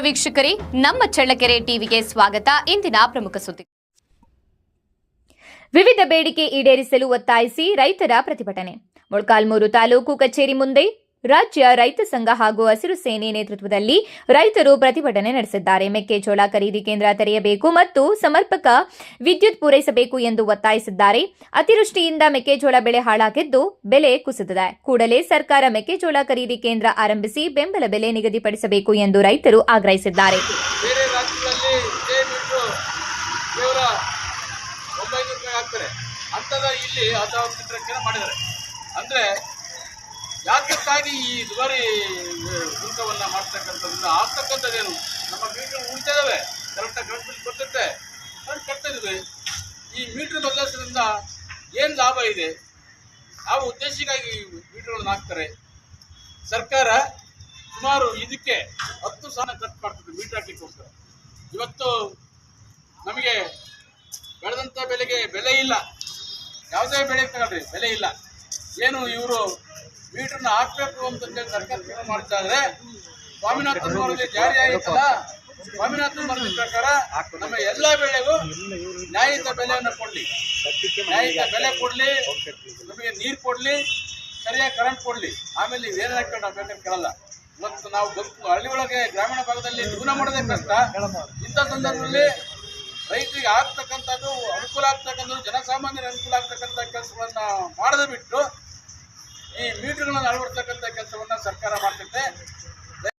ವೀಕ್ಷಕರೇ. ನಮ್ಮ ಚಳ್ಳಕೆರೆ ಟಿವಿಗೆ ಸ್ವಾಗತ. ಇಂದಿನ ಪ್ರಮುಖ ಸುದ್ದಿ. ವಿವಿಧ ಬೇಡಿಕೆ ಈಡೇರಿಸಲು ಒತ್ತಾಯಿಸಿ ರೈತರ ಪ್ರತಿಭಟನೆ. ಮೊಳಕಾಲ್ಮೂರು ತಾಲೂಕು ಕಚೇರಿ ಮುಂದೆ ರಾಜ್ಯ ರೈತ ಸಂಘ ಹಾಗೂ ಹಸಿರು ಸೇನೆ ನೇತೃತ್ವದಲ್ಲಿ ರೈತರು ಪ್ರತಿಭಟನೆ ನಡೆಸಿದ್ದಾರೆ. ಮೆಕ್ಕೆಜೋಳ ಖರೀದಿ ಕೇಂದ್ರ ತೆರೆಯಬೇಕು ಮತ್ತು ಸಮರ್ಪಕ ವಿದ್ಯುತ್ ಪೂರೈಸಬೇಕು ಎಂದು ಒತ್ತಾಯಿಸಿದ್ದಾರೆ. ಅತಿವೃಷ್ಟಿಯಿಂದ ಮೆಕ್ಕೆಜೋಳ ಬೆಳೆ ಹಾಳಾಗಿದ್ದು ಬೆಲೆ ಕುಸಿದಿದೆ. ಕೂಡಲೇ ಸರ್ಕಾರ ಮೆಕ್ಕೆಜೋಳ ಖರೀದಿ ಕೇಂದ್ರ ಆರಂಭಿಸಿ ಬೆಂಬಲ ಬೆಲೆ ನಿಗದಿಪಡಿಸಬೇಕು ಎಂದು ರೈತರು ಆಗ್ರಹಿಸಿದ್ದಾರೆ. ಅಂದರೆ ಯಾತಕ್ಕಾಗಿ ಈ ದುಬಾರಿ ಶುಲ್ಕವನ್ನು ಮಾಡ್ತಕ್ಕಂಥದ್ದು ಆಗ್ತಕ್ಕಂಥದ್ದೇನು? ನಮ್ಮ ಮೀಟ್ರ್ ಉಳಿತಿದ್ದಾವೆ ಕರೆಕ್ಟಾಗಿ ಕರೆಂಟ್ ಬಿಲ್ ಕೊಡ್ತಿರುತ್ತೆ ಕರೆಂಟ್ ಕಟ್ತಾ ಈ ಮೀಟ್ರ್ ಬದಲಿಸೋದ್ರಿಂದ ಏನು ಲಾಭ ಇದೆ? ಯಾವ ಉದ್ದೇಶಕ್ಕಾಗಿ ಮೀಟ್ರ್ಗಳನ್ನು ಹಾಕ್ತಾರೆ? ಸರ್ಕಾರ ಸುಮಾರು ಇದಕ್ಕೆ ಹತ್ತು ಸಾವಿರ ಖರ್ಚು ಮಾಡ್ತದೆ ಮೀಟ್ರ್ ಹಾಕ್ಲಿಕ್ಕೋಸ್ಕರ ಇವತ್ತು ನಮಗೆ ಬೆಳೆದಂಥ ಬೆಲೆಗೆ ಬೆಲೆ ಇಲ್ಲ. ಯಾವುದೇ ಬೆಳೆ ತಗೊಳ್ರಿ ಬೆಲೆ ಇಲ್ಲ. ಏನು ಇವರು ಮೀಟರ್ನ ಹಾಕ್ಬೇಕು ಅಂತಂದೇಳಿ ಸರ್ಕಾರ ತೀರ್ಮಾನ ಮಾಡ್ತಾ ಇದ್ರೆ ಸ್ವಾಮಿನಾಥನ್ ವರದಿ ಜಾರಿ ಆಗಿತ್ತಲ್ಲ ಸ್ವಾಮಿನಾಥನ್ ವರದಿ ಪ್ರಕಾರ ನಮ್ಮ ಎಲ್ಲ ಬೆಳೆಗೂ ನ್ಯಾಯಯುತ ಬೆಲೆಯನ್ನು ಕೊಡಲಿ. ನ್ಯಾಯಯುತ ಬೆಲೆ ಕೊಡಲಿ, ನಮಗೆ ನೀರು ಕೊಡಲಿ, ಸರಿಯಾಗಿ ಕರೆಂಟ್ ಕೊಡಲಿ. ಆಮೇಲೆ ಏನೇನು ಹಾಕೊಂಡು ನಾವು ಬೇಕಾದ್ರೆ ಕೇಳಲ್ಲ. ಮತ್ತು ನಾವು ಬದುಕು ಹಳ್ಳಿ ಒಳಗೆ ಗ್ರಾಮೀಣ ಭಾಗದಲ್ಲಿ ಜೀವನ ಮಾಡೋದೇ ಕಷ್ಟ. ಇಂಥ ಸಂದರ್ಭದಲ್ಲಿ ರೈತರಿಗೆ ಆಗ್ತಕ್ಕಂಥದ್ದು ಅನುಕೂಲ ಆಗ್ತಕ್ಕಂಥದ್ದು ಜನಸಾಮಾನ್ಯರ ಅನುಕೂಲ ಆಗ್ತಕ್ಕಂಥ ಕೆಲಸಗಳನ್ನ ಮಾಡದೆ ಬಿಟ್ಟು ಈ ಮೀಟರ್ಗಳನ್ನು ಅಳವಡಿಸ್ತಕ್ಕಂಥ ಕೆಲಸವನ್ನ ಸರ್ಕಾರ ಮಾಡ್ತೈತೆ.